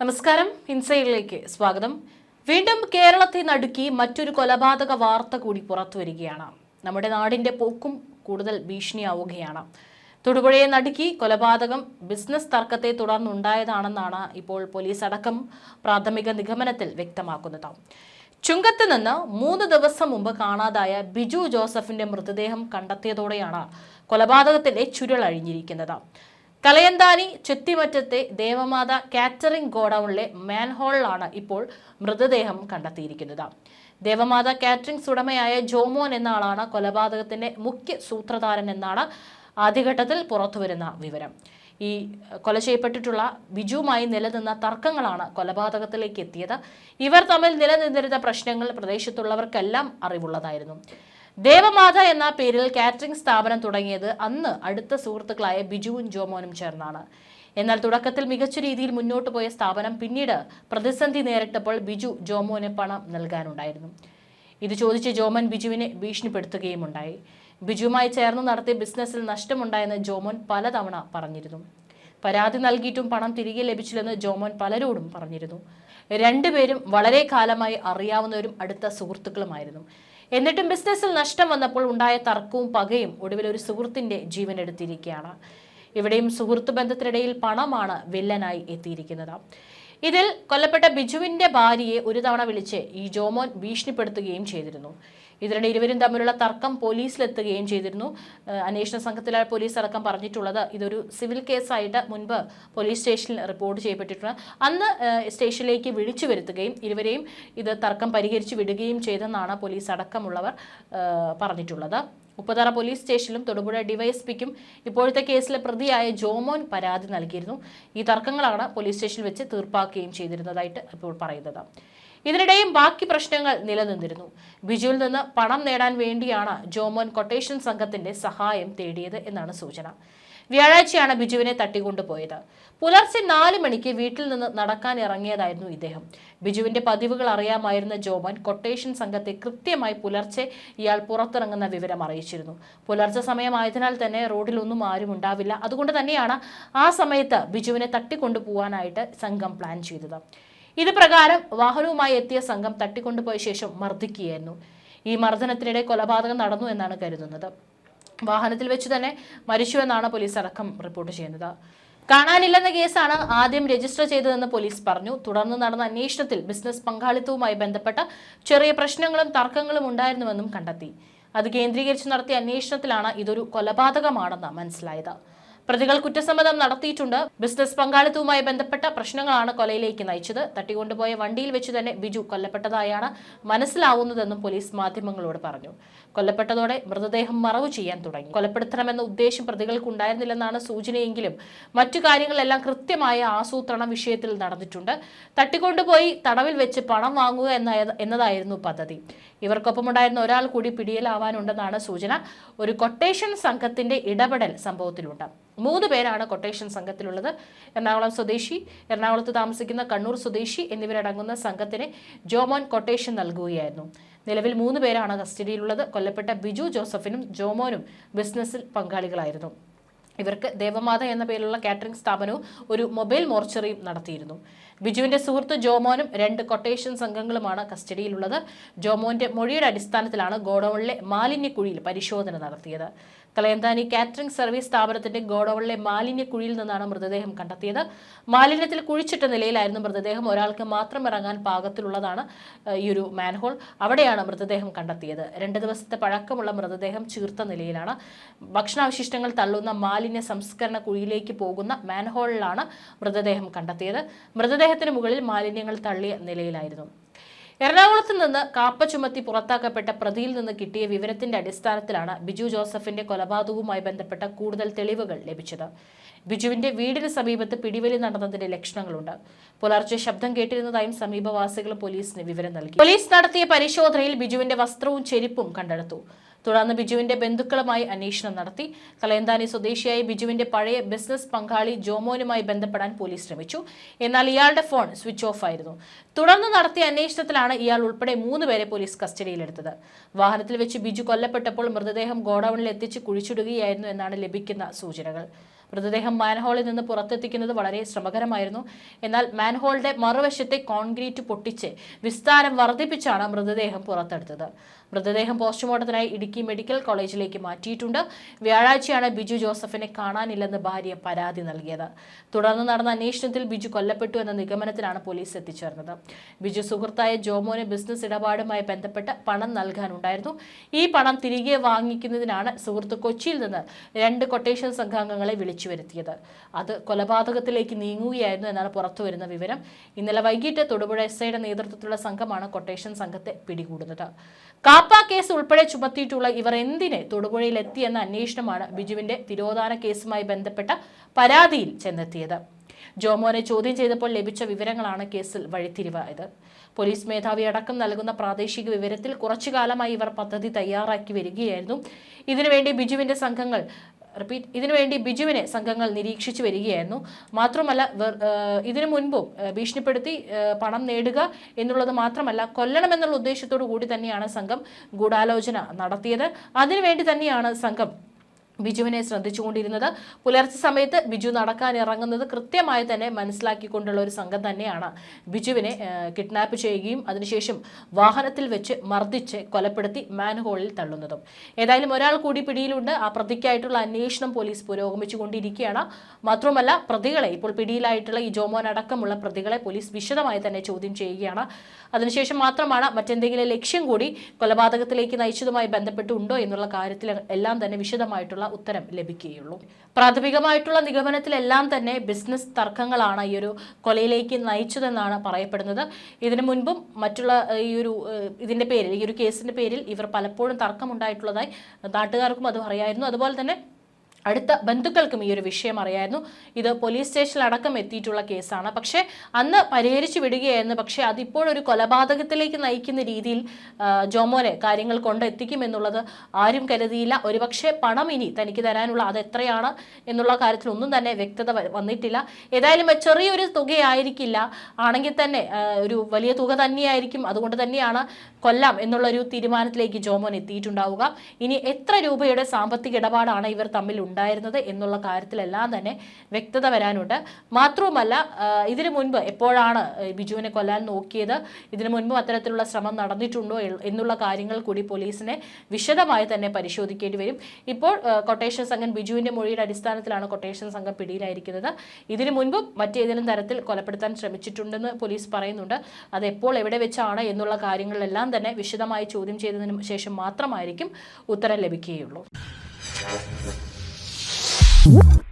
നമസ്കാരം. ഇൻസൈഡിലേക്ക് സ്വാഗതം. വീണ്ടും കേരളത്തെ നടുക്കി മറ്റൊരു കൊലപാതക വാർത്ത കൂടി പുറത്തു വരികയാണ്. നമ്മുടെ നാടിന്റെ പോക്കും കൂടുതൽ ഭീഷണിയാവുകയാണ്. തൊടുപുഴയെ നടുക്കി കൊലപാതകം ബിസിനസ് തർക്കത്തെ തുടർന്നുണ്ടായതാണെന്നാണ് ഇപ്പോൾ പോലീസ് അടക്കം പ്രാഥമിക നിഗമനത്തിൽ വ്യക്തമാക്കുന്നത്. ചുങ്കത്ത് നിന്ന് മൂന്ന് ദിവസം മുമ്പ് കാണാതായ ബിജു ജോസഫിന്റെ മൃതദേഹം കണ്ടെത്തിയതോടെയാണ് കൊലപാതകത്തിന്റെ ചുരുളഴിഞ്ഞിരിക്കുന്നത്. കലയന്താനി ചെത്തിമറ്റത്തെ ദേവമാത കാറ്ററിംഗ് ഗോഡൌണിലെ മാൻഹോളിലാണ് ഇപ്പോൾ മൃതദേഹം കണ്ടെത്തിയിരിക്കുന്നത്. ദേവമാത കാറ്ററിംഗ്സ് ഉടമയായ ജോമോൻ എന്ന ആളാണ് കൊലപാതകത്തിന്റെ മുഖ്യ സൂത്രധാരൻ എന്നാണ് ആദ്യഘട്ടത്തിൽ പുറത്തുവരുന്ന വിവരം. ഈ കൊല ചെയ്യപ്പെട്ടിട്ടുള്ള ബിജുവുമായി നിലനിന്ന തർക്കങ്ങളാണ് കൊലപാതകത്തിലേക്ക് എത്തിയത്. ഇവർ തമ്മിൽ നിലനിന്നിരുന്ന പ്രശ്നങ്ങൾ പ്രദേശത്തുള്ളവർക്കെല്ലാം അറിവുള്ളതായിരുന്നു. ദേവമാത എന്ന പേരിൽ കാറ്ററിംഗ് സ്ഥാപനം തുടങ്ങിയത് അന്ന് അടുത്ത സുഹൃത്തുക്കളായ ബിജുവും ജോമോനും ചേർന്നാണ്. എന്നാൽ തുടക്കത്തിൽ മികച്ച രീതിയിൽ മുന്നോട്ട് പോയ സ്ഥാപനം പിന്നീട് പ്രതിസന്ധി നേരിട്ടപ്പോൾ ബിജു ജോമോന് പണം നൽകാനുണ്ടായിരുന്നു. ഇത് ചോദിച്ച് ജോമൻ ബിജുവിനെ ഭീഷണിപ്പെടുത്തുകയും ഉണ്ടായി ബിജുവുമായി ചേർന്ന് നടത്തിയ ബിസിനസ്സിൽ നഷ്ടമുണ്ടായെന്ന് ജോമോൻ പലതവണ പറഞ്ഞിരുന്നു. പരാതി നൽകിയിട്ടും പണം തിരികെ ലഭിച്ചില്ലെന്ന് ജോമോൻ പലരോടും പറഞ്ഞിരുന്നു. രണ്ടുപേരും വളരെ കാലമായി അറിയാവുന്നവരും അടുത്ത സുഹൃത്തുക്കളുമായിരുന്നു. എന്നിട്ടും ബിസിനസ്സിൽ നഷ്ടം വന്നപ്പോൾ ഉണ്ടായ തർക്കവും പകയും ഒടുവിൽ ഒരു സുഹൃത്തിന്റെ ജീവൻ എടുത്തിരിക്കുകയാണ്. ഇവിടെയും സുഹൃത്തു ബന്ധത്തിനിടയിൽ പണമാണ് വില്ലനായി എത്തിയിരിക്കുന്നത്. ഇതിൽ കൊല്ലപ്പെട്ട ബിജുവിന്റെ ഭാര്യയെ ഒരു തവണ വിളിച്ച് ഈ ജോമോൻ ഭീഷണിപ്പെടുത്തുകയും ചെയ്തിരുന്നു. ഇതിനിടെ ഇരുവരും തമ്മിലുള്ള തർക്കം പോലീസിലെത്തുകയും ചെയ്തിരുന്നു. അന്വേഷണ സംഘത്തിലെ പോലീസ് അടക്കം പറഞ്ഞിട്ടുള്ളത് ഇതൊരു സിവിൽ കേസായിട്ട് മുൻപ് പോലീസ് സ്റ്റേഷനിൽ റിപ്പോർട്ട് ചെയ്യപ്പെട്ടിട്ടുണ്ട്. അന്ന് സ്റ്റേഷനിലേക്ക് വിളിച്ചു വരുത്തുകയും ഇരുവരെയും ഇത് തർക്കം പരിഹരിച്ചു വിടുകയും ചെയ്തെന്നാണ് പോലീസ് അടക്കമുള്ളവർ പറഞ്ഞിട്ടുള്ളത്. ഉപ്പതറ പോലീസ് സ്റ്റേഷനിലും തൊടുപുഴ ഡിവൈഎസ്പിക്കും ഇപ്പോഴത്തെ കേസിലെ പ്രതിയായ ജോമോൻ പരാതി നൽകിയിരുന്നു. ഈ തർക്കങ്ങളാണ് പോലീസ് സ്റ്റേഷനിൽ വെച്ച് തീർപ്പാക്കുകയും ചെയ്തിരുന്നതായിട്ട് ഇപ്പോൾ പറയുന്നത്. ഇതിനിടെയും ബാക്കി പ്രശ്നങ്ങൾ നിലനിന്നിരുന്നു. ബിജുവിൽ നിന്ന് പണം നേടാൻ വേണ്ടിയാണ് ജോമോൻ കൊട്ടേഷൻ സംഘത്തിന്റെ സഹായം തേടിയത് എന്നാണ് സൂചന. വ്യാഴാഴ്ചയാണ് ബിജുവിനെ തട്ടിക്കൊണ്ടുപോയത്. പുലർച്ചെ നാല് മണിക്ക് വീട്ടിൽ നിന്ന് നടക്കാൻ ഇറങ്ങിയതായിരുന്നു ഇദ്ദേഹം. ബിജുവിന്റെ പതിവുകൾ അറിയാമായിരുന്ന ജോമൻ കൊട്ടേഷൻ സംഘത്തെ കൃത്യമായി പുലർച്ചെ ഇയാൾ പുറത്തിറങ്ങുന്ന വിവരം അറിയിച്ചിരുന്നു. പുലർച്ചെ സമയമായതിനാൽ തന്നെ റോഡിലൊന്നും ആരും ഉണ്ടാവില്ല. അതുകൊണ്ട് തന്നെയാണ് ആ സമയത്ത് ബിജുവിനെ തട്ടിക്കൊണ്ടുപോകാനായിട്ട് സംഘം പ്ലാൻ ചെയ്തത്. ഇത് പ്രകാരം വാഹനവുമായി എത്തിയ സംഘം തട്ടിക്കൊണ്ടുപോയ ശേഷം മർദ്ദിക്കുകയായിരുന്നു. ഈ മർദ്ദനത്തിനിടെ കൊലപാതകം നടന്നു എന്നാണ് കരുതുന്നത്. വാഹനത്തിൽ വെച്ച് തന്നെ മരിച്ചു എന്നാണ് പോലീസ് അടക്കം റിപ്പോർട്ട് ചെയ്യുന്നത്. കാണാനില്ലെന്ന കേസാണ് ആദ്യം രജിസ്റ്റർ ചെയ്തതെന്ന് പോലീസ് പറഞ്ഞു. തുടർന്ന് നടന്ന അന്വേഷണത്തിൽ ബിസിനസ് പങ്കാളിത്തവുമായി ബന്ധപ്പെട്ട ചെറിയ പ്രശ്നങ്ങളും തർക്കങ്ങളും ഉണ്ടായിരുന്നുവെന്നും കണ്ടെത്തി. അത് കേന്ദ്രീകരിച്ച് നടത്തിയ അന്വേഷണത്തിലാണ് ഇതൊരു കൊലപാതകമാണെന്ന് മനസ്സിലായത്. പ്രതികൾ കുറ്റസമ്മതം നടത്തിയിട്ടുണ്ട്. ബിസിനസ് പങ്കാളിത്തവുമായി ബന്ധപ്പെട്ട പ്രശ്നങ്ങളാണ് കൊലയിലേക്ക് നയിച്ചത്. തട്ടിക്കൊണ്ടുപോയ വണ്ടിയിൽ വെച്ച് തന്നെ ബിജു കൊല്ലപ്പെട്ടതായാണ് മനസ്സിലാവുന്നതെന്നും പോലീസ് മാധ്യമങ്ങളോട് പറഞ്ഞു. കൊല്ലപ്പെട്ടതോടെ മൃതദേഹം മറവ് ചെയ്യാൻ തുടങ്ങി. കൊലപ്പെടുത്തണമെന്ന ഉദ്ദേശം പ്രതികൾക്ക് ഉണ്ടായിരുന്നില്ലെന്നാണ് സൂചനയെങ്കിലും മറ്റു കാര്യങ്ങളെല്ലാം കൃത്യമായ ആസൂത്രണ വിഷയത്തിൽ നടന്നിട്ടുണ്ട്. തട്ടിക്കൊണ്ടുപോയി തടവിൽ വെച്ച് പണം വാങ്ങുക എന്ന എന്നതായിരുന്നു പദ്ധതി. ഇവർക്കൊപ്പമുണ്ടായിരുന്ന ഒരാൾ കൂടി പിടിയിലാവാനുണ്ടെന്നാണ് സൂചന. ഒരു കൊട്ടേഷൻ സംഘത്തിന്റെ ഇടപെടൽ സംഭവത്തിലുണ്ട്. മൂന്ന് പേരാണ് കൊട്ടേഷൻ സംഘത്തിലുള്ളത്. എറണാകുളം സ്വദേശി എറണാകുളത്ത് താമസിക്കുന്ന കണ്ണൂർ സ്വദേശി എന്നിവരടങ്ങുന്ന സംഘത്തിന് ജോമോൻ കൊട്ടേഷൻ നൽകുകയായിരുന്നു. നിലവിൽ മൂന്ന് പേരാണ് കസ്റ്റഡിയിലുള്ളത്. കൊല്ലപ്പെട്ട ബിജു ജോസഫിനും ജോമോനും ബിസിനസ്സിൽ പങ്കാളികളായിരുന്നു. ഇവർക്ക് ദേവമാത എന്ന പേരിലുള്ള കാറ്ററിംഗ് സ്ഥാപനവും ഒരു മൊബൈൽ മോർച്ചറിയും നടത്തിയിരുന്നു. ബിജുവിന്റെ സുഹൃത്ത് ജോമോനും രണ്ട് കൊട്ടേഷൻ സംഘങ്ങളുമാണ് കസ്റ്റഡിയിലുള്ളത്. ജോമോന്റെ മൊഴിയുടെ അടിസ്ഥാനത്തിലാണ് ഗോഡൌണിലെ മാലിന്യക്കുഴിയിൽ പരിശോധന നടത്തിയത്. കലയന്താനി കാറ്ററിംഗ് സർവീസ് സ്ഥാപനത്തിന്റെ ഗോഡൌണിലെ മാലിന്യ കുഴിയിൽ നിന്നാണ് മൃതദേഹം കണ്ടെത്തിയത്. മാലിന്യത്തിൽ കുഴിച്ചിട്ട നിലയിലായിരുന്നു മൃതദേഹം. ഒരാൾക്ക് മാത്രം ഇറങ്ങാൻ പാകത്തിലുള്ളതാണ് ഈ ഒരു മാൻഹോൾ. അവിടെയാണ് മൃതദേഹം കണ്ടെത്തിയത്. രണ്ട് ദിവസത്തെ പഴക്കമുള്ള മൃതദേഹം ചീർത്ത നിലയിലാണ്. ഭക്ഷണാവശിഷ്ടങ്ങൾ തള്ളുന്ന മാലിന്യ സംസ്കരണ കുഴിയിലേക്ക് പോകുന്ന മാൻഹോളിലാണ് മൃതദേഹം കണ്ടെത്തിയത്. മൃതദേഹത്തിന് മുകളിൽ മാലിന്യങ്ങൾ തള്ളിയ നിലയിലായിരുന്നു. എറണാകുളത്ത് നിന്ന് കാപ്പ ചുമത്തി പുറത്താക്കപ്പെട്ട പ്രതിയിൽ നിന്ന് കിട്ടിയ വിവരത്തിന്റെ അടിസ്ഥാനത്തിലാണ് ബിജു ജോസഫിന്റെ കൊലപാതകവുമായി ബന്ധപ്പെട്ട കൂടുതൽ തെളിവുകൾ ലഭിച്ചത്. ബിജുവിന്റെ വീടിന് സമീപത്ത് പിടിവലി നടന്നതിന്റെ ലക്ഷണങ്ങളുണ്ട്. പുലർച്ചെ ശബ്ദം കേട്ടിരുന്നതായും സമീപവാസികൾ പോലീസിന് വിവരം നൽകി. പോലീസ് നടത്തിയ പരിശോധനയിൽ ബിജുവിന്റെ വസ്ത്രവും ചെരുപ്പും കണ്ടെടുത്തു. തുടർന്ന് ബിജുവിന്റെ ബന്ധുക്കളുമായി അന്വേഷണം നടത്തി. കലയന്താനി സ്വദേശിയായ ബിജുവിന്റെ പഴയ ബിസിനസ് പങ്കാളി ജോമോനുമായി ബന്ധപ്പെടാൻ പോലീസ് ശ്രമിച്ചു. എന്നാൽ ഇയാളുടെ ഫോൺ സ്വിച്ച് ഓഫ് ആയിരുന്നു. തുടർന്ന് നടത്തിയ അന്വേഷണത്തിലാണ് ഇയാൾ ഉൾപ്പെടെ മൂന്ന് പേരെ പോലീസ് കസ്റ്റഡിയിലെടുത്തത്. വാഹനത്തിൽ വെച്ച് ബിജു കൊല്ലപ്പെട്ടപ്പോൾ മൃതദേഹം ഗോഡൌണിൽ എത്തിച്ച് കുഴിച്ചിടുകയായിരുന്നു എന്നാണ് ലഭിക്കുന്ന സൂചനകൾ. മൃതദേഹം മാൻഹോളിൽ നിന്ന് പുറത്തെത്തിക്കുന്നത് വളരെ ശ്രമകരമായിരുന്നു. എന്നാൽ മാൻഹോളിന്റെ മറുവശത്തെ കോൺക്രീറ്റ് പൊട്ടിച്ച് വിസ്താരം വർദ്ധിപ്പിച്ചാണ് മൃതദേഹം പുറത്തെടുത്തത്. മൃതദേഹം പോസ്റ്റ്മോർട്ടത്തിനായി ഇടുക്കി മെഡിക്കൽ കോളേജിലേക്ക് മാറ്റിയിട്ടുണ്ട്. വ്യാഴാഴ്ചയാണ് ബിജു ജോസഫിനെ കാണാനില്ലെന്ന് ഭാര്യ പരാതി നൽകിയത്. തുടർന്ന് നടന്ന അന്വേഷണത്തിൽ ബിജു കൊല്ലപ്പെട്ടു എന്ന നിഗമനത്തിലാണ് പോലീസ് എത്തിച്ചേർന്നത്. ബിജു സുഹൃത്തായ ജോമോന് ബിസിനസ് ഇടപാടുമായി ബന്ധപ്പെട്ട് പണം നൽകാനുണ്ടായിരുന്നു. ഈ പണം തിരികെ വാങ്ങിക്കുന്നതിനാണ് സുഹൃത്ത് കൊച്ചിയിൽ നിന്ന് രണ്ട് കൊട്ടേഷൻ സംഘാംഗങ്ങളെ വിളിച്ചു വരുത്തിയത്. അത് കൊലപാതകത്തിലേക്ക് നീങ്ങുകയായിരുന്നു എന്നാണ് പുറത്തുവരുന്ന വിവരം. ഇന്നലെ വൈകിട്ട് തൊടുപുഴ എസ് ഐയുടെ നേതൃത്വത്തിലുള്ള സംഘമാണ് കൊട്ടേഷൻ സംഘത്തെ പിടികൂടുന്നത്. കാപ്പ കേസ് ഉൾപ്പെടെ ചുമത്തിയിട്ടുള്ള ഇവർ എന്തിനെ തൊടുപുഴയിലെത്തിയെന്ന അന്വേഷണമാണ് ബിജുവിന്റെ തിരോധാന കേസുമായി ബന്ധപ്പെട്ട പരാതിയിൽ ചെന്നെത്തിയത്. ജോമോനെ ചോദ്യം ചെയ്തപ്പോൾ ലഭിച്ച വിവരങ്ങളാണ് കേസിൽ വഴിത്തിരിവായത്. പോലീസ് മേധാവി അടക്കം നൽകുന്ന പ്രാദേശിക വിവരത്തിൽ കുറച്ചു കാലമായി ഇവർ പദ്ധതി തയ്യാറാക്കി വരികയായിരുന്നു. ഇതിനുവേണ്ടി ബിജുവിന്റെ സംഘങ്ങൾ റിപ്പീറ്റ് ഇതിനുവേണ്ടി ബിജുവിനെ സംഘങ്ങൾ നിരീക്ഷിച്ചു വരികയായിരുന്നു. മാത്രമല്ല ഇതിനു മുൻപും ഭീഷണിപ്പെടുത്തി പണം നേടുക എന്നുള്ളത് മാത്രമല്ല കൊല്ലണമെന്നുള്ള ഉദ്ദേശത്തോടു കൂടി തന്നെയാണ് സംഘം ഗൂഢാലോചന നടത്തിയത്. അതിനുവേണ്ടി തന്നെയാണ് സംഘം ബിജുവിനെ ശ്രദ്ധിച്ചുകൊണ്ടിരുന്നത്. പുലർച്ചെ സമയത്ത് ബിജു നടക്കാൻ ഇറങ്ങുന്നത് കൃത്യമായി തന്നെ മനസ്സിലാക്കിക്കൊണ്ടുള്ള ഒരു സംഘം തന്നെയാണ്. ബിജുവിനെ കിഡ്നാപ്പ് ചെയ്യുകയും അതിനുശേഷം വാഹനത്തിൽ വെച്ച് മർദ്ദിച്ച് കൊലപ്പെടുത്തി മാൻഹോളിൽ തള്ളുന്നതും. ഏതായാലും ഒരാൾ കൂടി പിടിയിലുണ്ട്. ആ പ്രതിക്കായിട്ടുള്ള അന്വേഷണം പോലീസ് പുരോഗമിച്ചുകൊണ്ടിരിക്കുകയാണ്. മാത്രമല്ല പ്രതികളെ ഇപ്പോൾ പിടിയിലായിട്ടുള്ള ഈ ജോമോൻ അടക്കമുള്ള പ്രതികളെ പോലീസ് വിശദമായി തന്നെ ചോദ്യം ചെയ്യുകയാണ്. അതിനുശേഷം മാത്രമാണ് മറ്റെന്തെങ്കിലും ലക്ഷ്യം കൂടി കൊലപാതകത്തിലേക്ക് നയിച്ചതുമായി ബന്ധപ്പെട്ടുണ്ടോ എന്നുള്ള കാര്യത്തിൽ എല്ലാം തന്നെ വിശദമായിട്ടുള്ള ഉത്തരം ലഭിക്കുകയുള്ളൂ. പ്രാഥമികമായിട്ടുള്ള നിഗമനത്തിലെല്ലാം തന്നെ ബിസിനസ് തർക്കങ്ങളാണ് ഈ ഒരു കൊലയിലേക്ക് നയിച്ചതെന്നാണ് പറയപ്പെടുന്നത്. ഇതിനു മുൻപും മറ്റുള്ള ഈ ഒരു ഇതിന്റെ പേരിൽ ഈ ഒരു കേസിന്റെ പേരിൽ ഇവർ പലപ്പോഴും തർക്കമുണ്ടായിട്ടുള്ളതായി നാട്ടുകാർക്കും അത് അറിയായിരുന്നു അതുപോലെ തന്നെ അടുത്ത ബന്ധുക്കൾക്കും ഈ ഒരു വിഷയം അറിയായിരുന്നു. ഇത് പോലീസ് സ്റ്റേഷനിൽ അടക്കം എത്തിയിട്ടുള്ള കേസാണ്. പക്ഷേ അന്ന് പരിഹരിച്ചു വിടുകയായിരുന്നു. പക്ഷേ അതിപ്പോഴൊരു കൊലപാതകത്തിലേക്ക് നയിക്കുന്ന രീതിയിൽ ജോമോനെ കാര്യങ്ങൾ കൊണ്ടെത്തിക്കുമെന്നുള്ളത് ആരും കരുതിയില്ല. ഒരുപക്ഷെ പണം ഇനി തനിക്ക് തരാനുള്ള അത് എത്രയാണ് എന്നുള്ള കാര്യത്തിൽ ഒന്നും തന്നെ വ്യക്തത വന്നിട്ടില്ല. ഏതായാലും ചെറിയൊരു തുകയായിരിക്കില്ല. ആണെങ്കിൽ തന്നെ ഒരു വലിയ തുക തന്നെയായിരിക്കും. അതുകൊണ്ട് തന്നെയാണ് കൊല്ലാം എന്നുള്ളൊരു തീരുമാനത്തിലേക്ക് ജോമോൻ എത്തിയിട്ടുണ്ടാവുക. ഇനി എത്ര രൂപയുടെ സാമ്പത്തിക ഇടപാടാണ് ഇവർ തമ്മിൽ ഉണ്ടായിരുന്നത് എന്നുള്ള കാര്യത്തിലെല്ലാം തന്നെ വ്യക്തത വരാനുണ്ട്. മാത്രവുമല്ല ഇതിനു മുൻപ് എപ്പോഴാണ് ബിജുവിനെ കൊല്ലാൻ നോക്കിയത്? ഇതിനു മുൻപും അത്തരത്തിലുള്ള ശ്രമം നടന്നിട്ടുണ്ടോ എന്നുള്ള കാര്യങ്ങൾ കൂടി പോലീസിനെ വിശദമായി തന്നെ പരിശോധിക്കേണ്ടി വരും. ഇപ്പോൾ കൊട്ടേഷൻ സംഘം ബിജുവിന്റെ മൊഴിയുടെ അടിസ്ഥാനത്തിലാണ് കൊട്ടേഷൻ സംഘം പിടിയിലായിരിക്കുന്നത്. ഇതിനു മുൻപും മറ്റേതെങ്കിലും തരത്തിൽ കൊലപ്പെടുത്താൻ ശ്രമിച്ചിട്ടുണ്ടെന്ന് പോലീസ് പറയുന്നുണ്ട്. അത് എപ്പോൾ എവിടെ വെച്ചാണ് എന്നുള്ള കാര്യങ്ങളിലെല്ലാം തന്നെ വിശദമായി ചോദ്യം ചെയ്തതിനു ശേഷം മാത്രമായിരിക്കും ഉത്തരം ലഭിക്കുകയുള്ളൂ. Woo!